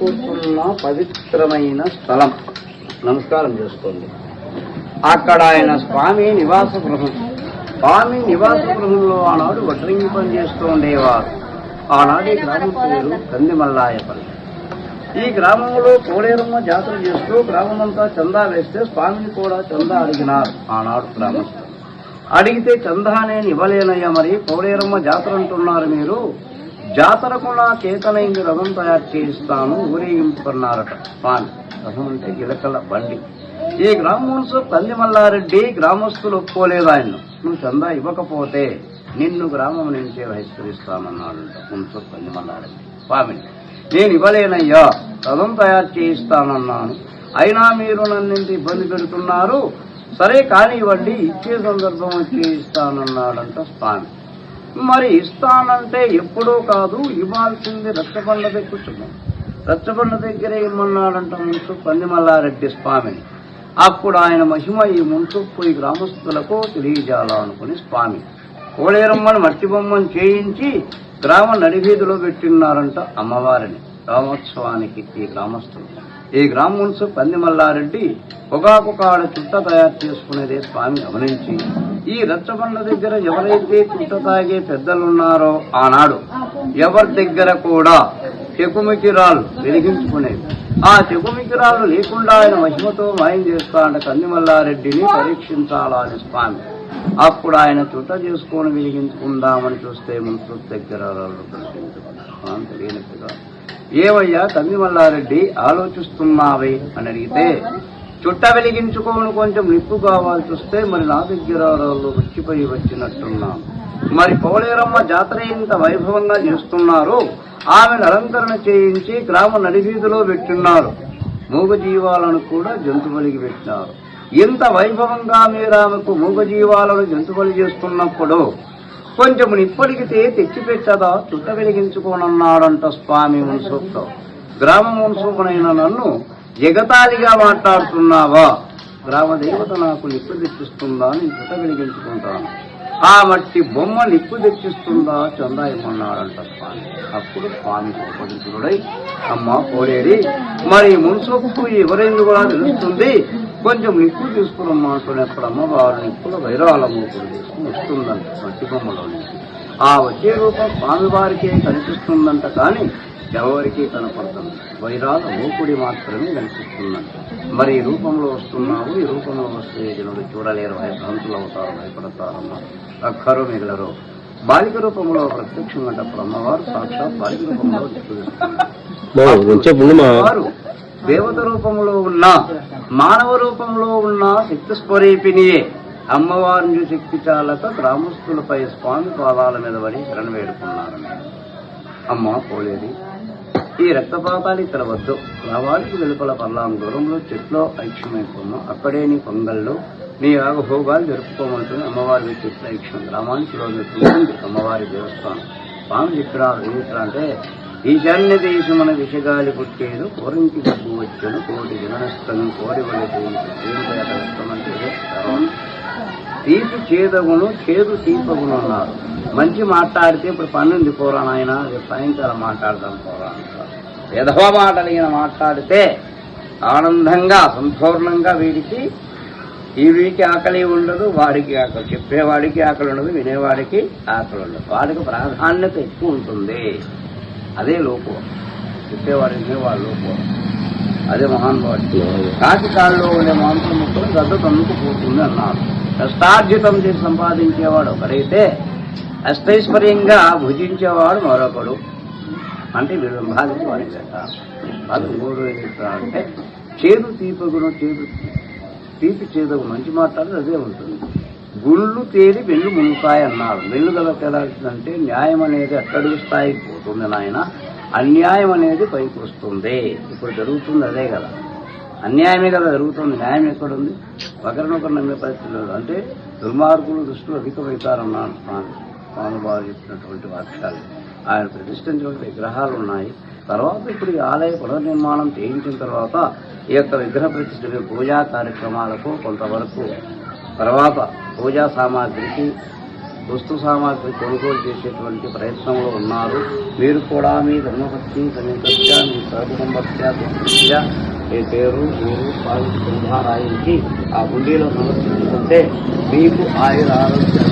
కూర్చున్న పవిత్రమైన స్థలం. నమస్కారం చేసుకోండి. అక్కడ ఆయన స్వామి నివాస గృహం. స్వామి నివాస గృహంలో ఆనాడు వడ్రంగి పని చేస్తూ ఉండేవారు. ఆనాడు ఈ గ్రామం పేరు కందిమల్లాయపల్లి. ఈ గ్రామంలో కోడేరమ్మ జాతర చేస్తూ గ్రామమంతా చందా వేస్తే స్వామిని కూడా చందా అడిగినారు ఆనాడు గ్రామం. అడిగితే చందా నేను ఇవ్వలేనయ్యా మరి కోడేరమ్మ జాతర అంటున్నారు మీరు. జాతరకు నా కేకలైంది రథం తయారు చేయిస్తాను ఊరేగింపుకున్నారట పాన్ రథం అంటే గిలకల బండి. ఈ గ్రామోత్సవ కందిమల్లారెడ్డి గ్రామస్తులు ఒప్పుకోలేదు ఆయన నువ్వు చందా ఇవ్వకపోతే నిన్ను గ్రామం నుంచే బహిష్కరిస్తానన్నాడు మున్సబ్ కందిమల్లారెడ్డి స్వామిని నేను ఇవ్వలేనయ్యా రథం తయారు చేయిస్తానన్నాను. అయినా మీరు నన్నింటి ఇబ్బంది పెడుతున్నారు. సరే కానివ్వండి ఇచ్చే సందర్భం చేయిస్తానన్నాడంట స్వామి. మరి ఇస్తానంటే ఎప్పుడూ కాదు ఇవ్వాల్సింది రచ్చబండ దగ్గర రచ్చబండ దగ్గరే ఇమ్మన్నాడంట ముంచు పందిమల్లారెడ్డి స్వామిని అప్పుడు ఆయన మహిమ ఈ మున్సొప్పు ఈ గ్రామస్తులకు తెలియజేయాలనుకుని స్వామి. కోడేరమ్మని మట్టి బొమ్మను చేయించి గ్రామ నడివీధిలో పెట్టినారంట అమ్మవారిని గ్రామోత్సవానికి ఈ గ్రామస్తులు. ఈ గ్రామ పందిమల్లారెడ్డి పొగాకు కాడ చుట్ట తయారు చేసుకునేదే స్వామి గమనించి ఈ రచ్చబండ దగ్గర ఎవరైతే చుట్ట తాగే పెద్దలున్నారో ఆనాడు ఎవరి దగ్గర కూడా చెకుమికిరాలు వెలిగించుకునేవి ఆ చెకుమికిరాలు లేకుండా ఆయన మహిమతో మాయం చేస్తాడ కందిమల్లారెడ్డిని పరీక్షించాలని స్వామి. అప్పుడు ఆయన చుట్ట చేసుకొని వెలిగించుకుందామని చూస్తే మున్సబ్ దగ్గర రాళ్ళు స్వామి తెలియనట్టుగా ఏవయ్యా కందిమల్లారెడ్డి ఆలోచిస్తున్నావే అని అడిగితే చుట్ట వెలిగించుకోను కొంచెం నిప్పు కావాల్సి వస్తే మరి నా దగ్గర వాళ్ళు వచ్చినట్టున్నాను మరి పోలేరమ్మ జాతర ఇంత వైభవంగా చేస్తున్నారు. ఆమెను అలంకరణ చేయించి గ్రామ నడివీధిలో పెట్టున్నారు మూగజీవాలను కూడా జంతుబలికి పెట్టినారు. ఇంత వైభవంగా మీరు ఆమెకు మూగజీవాలను జంతుబలి చేస్తున్నప్పుడు కొంచెం నిప్పడిగితే తెచ్చిపెట్టదా? చుట్ట వెలిగించుకోనన్నాడంట స్వామి మున్సూప్తో గ్రామ మున్సూఫునైన నన్ను ఎగతాళిగా మాట్లాడుతున్నావా? గ్రామ దేవత నాకు నిప్పు తెచ్చిస్తుందా నేను చుట్ట వెలిగించుకుంటాను. ఆ మట్టి బొమ్మ నిప్పు తెచ్చిస్తుందా? చందా స్వామి. అప్పుడు స్వామి కోపదితుడై అమ్మ పోలేరి మరి మున్సొప్పు ఎవరెందుకు కూడా తెలుస్తుంది? కొంచెం నిప్పు తీసుకురమ్మా అంటున్నప్పుడు అమ్మవారు నిప్పుల వైరాల మూకుడు తీసుకుని వస్తుందంట మట్టి బొమ్మలో నుంచి ఆ వచ్చే రూపం స్వామివారికే కనిపిస్తుందంట కానీ ఎవరికి కనపడుతుంది వైరాల మూకుడి మాత్రమే కనిపిస్తుందంట. మరి ఈ రూపంలో వస్తున్నావు ఈ రూపంలో వస్తే జనులు చూడలేరు భయభ్రాంతులు అవుతారు భయపడతారమ్మా అక్కరు మిగలరు. బాలిక రూపంలో ప్రత్యక్షంగా అమ్మవారు సాక్షాత్ బాలిక రూపంలో దేవత రూపంలో ఉన్న మానవ రూపంలో ఉన్న శక్తి స్వరూపిణియే అమ్మవారిని శక్తి చాలక గ్రామస్తులపై స్వామి పాదాల మీద పడి శరణ వేడుకున్నారని అమ్మ పోలేది. ఈ రక్తపాతాలు ఇక్కడ వద్దు. గ్రామానికి వెలుపల పల్లాం దూరంలో చెట్లో ఐక్యమైపోమ్మ అక్కడే నీ పొంగల్లో నీ యాగభోగాలు జరుపుకోమంటుంది అమ్మవారి చెట్ల ఐక్యం గ్రామానికి కిలోమీటర్ అమ్మవారి దేవస్థానం. స్వామి ఇక్కడ ఏమిట్రా అంటే ఈశాన్య దేశమున విషగాలి పుట్టేదు కోరించి డబ్బు వచ్చను కోటి జననష్టం కోరి వల్ల అంటే తీపి చేదగును చేదు తీపగును ఉన్నారు మంచి మాట్లాడితే ఇప్పుడు పన్నెండు పోరా నాయన రేపు సాయంకాలం మాట్లాడదాం పోరా విధవ మాటలు ఈయన మాట్లాడితే ఆనందంగా సంపూర్ణంగా వీడికి ఈ వీడికి ఆకలి ఉండదు వాడికి ఆకలి చెప్పేవాడికి ఆకలి ఉండదు వినేవాడికి ఆకలి ఉండదు. వాడికి ప్రాధాన్యత ఎక్కువ ఉంటుంది. అదే లోపం. చెప్పేవారు వినేవాడు లోపం. అదే మహానుభావుడు కాకి కాళ్ళలో ఉండే మాంసం ముక్కలు గద్ద తన్నుకుపోతుంది అన్నారు. కష్టార్జితం చేసి సంపాదించేవాడు ఒకరైతే అష్టైశ్వర్యంగా భుజించేవాడు మరొకడు. అంటే వీళ్ళు భావించి వాడి అది మూడు అంటే చేదు తీపగును చేదు తీపి చేదు మంచి మాట్లాడితే అదే ఉంటుంది. గుళ్ళు తేలి వెళ్ళు మునుతాయి అన్నారు వెళ్ళు గల తెలాల్సిందంటే న్యాయం అనేది అట్టడుగు స్థాయికి పోతుంది నాయన? అన్యాయం అనేది పైకి వస్తుంది. ఇప్పుడు జరుగుతుంది అదే కదా. అన్యాయమే కదా జరుగుతుంది. న్యాయం ఎక్కడుంది ఒకరినొకరు నమ్మే పరిస్థితి లేదు. అంటే దుర్మార్గులు దృష్టిలో అధికమవుతారన్నాడు స్వామి స్వామి చెప్పినటువంటి వాక్యాలు. ఆయన ప్రతిష్ఠించినటువంటి విగ్రహాలు ఉన్నాయి. తర్వాత ఇప్పుడు ఈ ఆలయ పునర్నిర్మాణం చేయించిన తర్వాత ఈ యొక్క విగ్రహ ప్రతిష్ఠ పూజా కార్యక్రమాలకు కొంతవరకు తర్వాత పూజా సామాగ్రికి వస్తు సామాగ్రి కొనుగోలు చేసేటువంటి ప్రయత్నంలో ఉన్నారు. మీరు కూడా మీ ధర్మపత్ని సమీపత్య మీ సహకుటుంబత్య దుర్భ్య ఏ పేరు మీరు పాలించి కుంభారాయించి ఆ గుండీలో సమర్పించుకుంటే మీకు ఆయుర ఆరోగ్యం